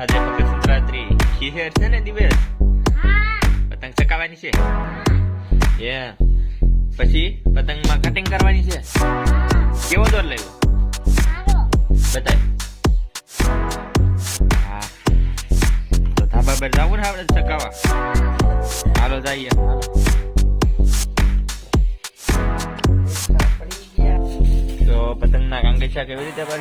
ada pakai sutra tri. Si hair sana di bel. Patang cakawan sih. Ya. Pasti patang makating karwan sih. Kau dor lagi. Betul. Tuh tambah berdaun harus cakawa. Halo saya. So patang nak angkat cakawan itu dapat